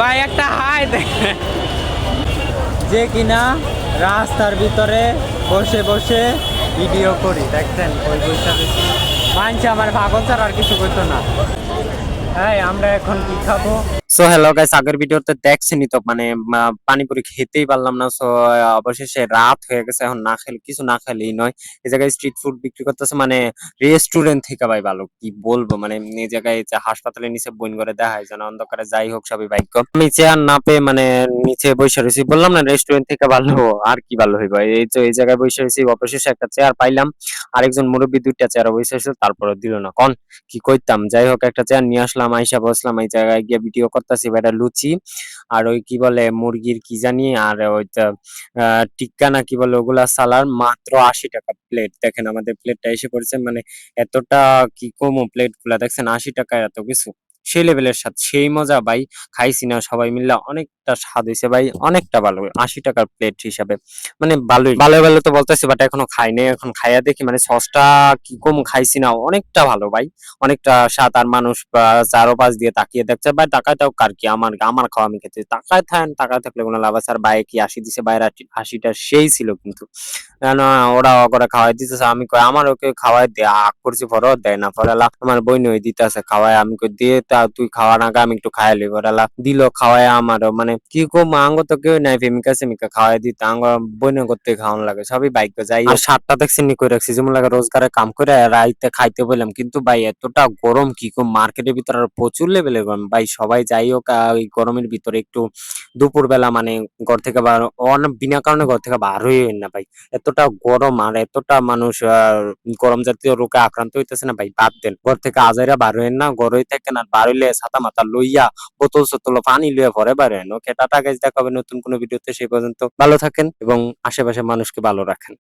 ভাই, একটা হাই যে কিনা রাস্তার ভিতরে বসে বসে ভিডিও করি, দেখছেন? ওই বইটা মানছে আমার ভাগল ছাড়া আর কিছু করতো না। হ্যাঁ আমরা এখন কি খাব? সো হ্যালো গাইস আগের ভিডিওতে দেখছেনই তো মানে পানিপুরি খেতেই পারলাম না সো অবশেষে রাত হয়ে গেছে, এখন না খেলে, কিছু না খেলেই নয়। এই জায়গায় স্ট্রিট ফুড বিক্রি করতেছে মানে রেস্টুরেন্ট থেকে ভাই ভালো, কি বলব মানে এই জায়গায় হাসপাতালের নিচে বইন করে দেখায়, যেন অন্ধকারে যাই হোক, সবই ভাগ্য। আমি চেয়ার না পেয়ে মানে নিচে বসে রয়েছি, বললাম না রেস্টুরেন্ট থেকে ভালো, আর কি ভালো হইব? এই তো, এই জায়গায় বসে রয়েছি, অবশেষে একটা চেয়ার পাইলাম, আরেকজন মুরব্বী দুইটা চেয়ার বসে তারপরে দিল না, কন? কি করতাম যাই হোক, একটা চেয়ার নিয়ে আসলাম আইসা বসলাম, এই জায়গায় গিয়ে ভিডিও করতেছি, বেটা লুচি আর ওই কি বলে মুরগির কি জানি আর ওই টিক্কা না কি বলে ওগুলা সালার মাত্র আশি টাকা প্লেট দেখেন আমাদের প্লেটটা এসে পড়েছে মানে এতটা কি কমো প্লেটগুলা, দেখছেন আশি টাকা এত কিছু। সেই লেভেলের স্বাদ সেই মজা ভাই খাইছি না, সবাই মিলে অনেকটা স্বাদ হয়েছে ভাই, অনেকটা ভালো, আশি টাকার প্লেট হিসাবে। মানে ভালোই। ভালো ভালো তো বলতেছি বাট এখনও খাই এখন খাইয়া দেখি মানে সসটা কি কম খাইছি না, অনেকটা ভালো ভাই। অনেকটা স্বাদ আর মানুষ চারো পাশ দিয়ে তাকিয়ে দেখছে, ভাই তাও কার কি? আমার আমার খাওয়া আমি খেতে তাকায় থাকেন, তাকায় থাকলে কোনো লাভ আছে? আর বাইরে কি হাসি দিছে? বাইরে হাসিটা সেই ছিল কিন্তু। ওরা করে খাওয়াই দিতেছে, আমি কই আমার ওকে খাওয়াই দে আগ করছি পরে দেয় না পরে আমার বই নই দিতেছে খাওয়াই আমি কই, দিয়ে তা তুই খাওয়ার আগে আমি একটু খাইলি পরে আলা দিল খাওয়াই আমারও মানে কি কো আঙ্গ তো কেউ নাই ফেমিকা সেমিকা খাওয়াই দিতে, আঙ্গ বইনে করতে খাওয়ানো লাগে, সবই বাইক যাই। আর সাতটা দেখছি নি কই রাখছি, যেমন লাগে রোজগারে কাম করে রাইতে খাইতে বললাম, কিন্তু ভাই এতটা গরম কি কম, মার্কেটের ভিতরে আর প্রচুর লেভেলের গরম। ভাই সবাই যাই হোক ওই গরমের ভিতরে একটু দুপুর বেলা মানে ঘর থেকে বার বিনা কারণে ঘর থেকে বার হয়ে না ভাই। এতটা গরম আর এতটা মানুষ গরম জাতীয় রোগে আক্রান্ত হইতেছে না ভাই, বাদ দেন। ঘর থেকে আজাইরা বার হইন না ঘরই থেকে না বার হইলে ছাতা মাথা লইয়া বোতল সোতল পানি লইয়া ভরে বাইরে ওকে, টাটা গাইজ দেখাবে নতুন কোনো ভিডিওতে সেই পর্যন্ত ভালো থাকেন এবং আশেপাশে মানুষকে ভালো রাখেন।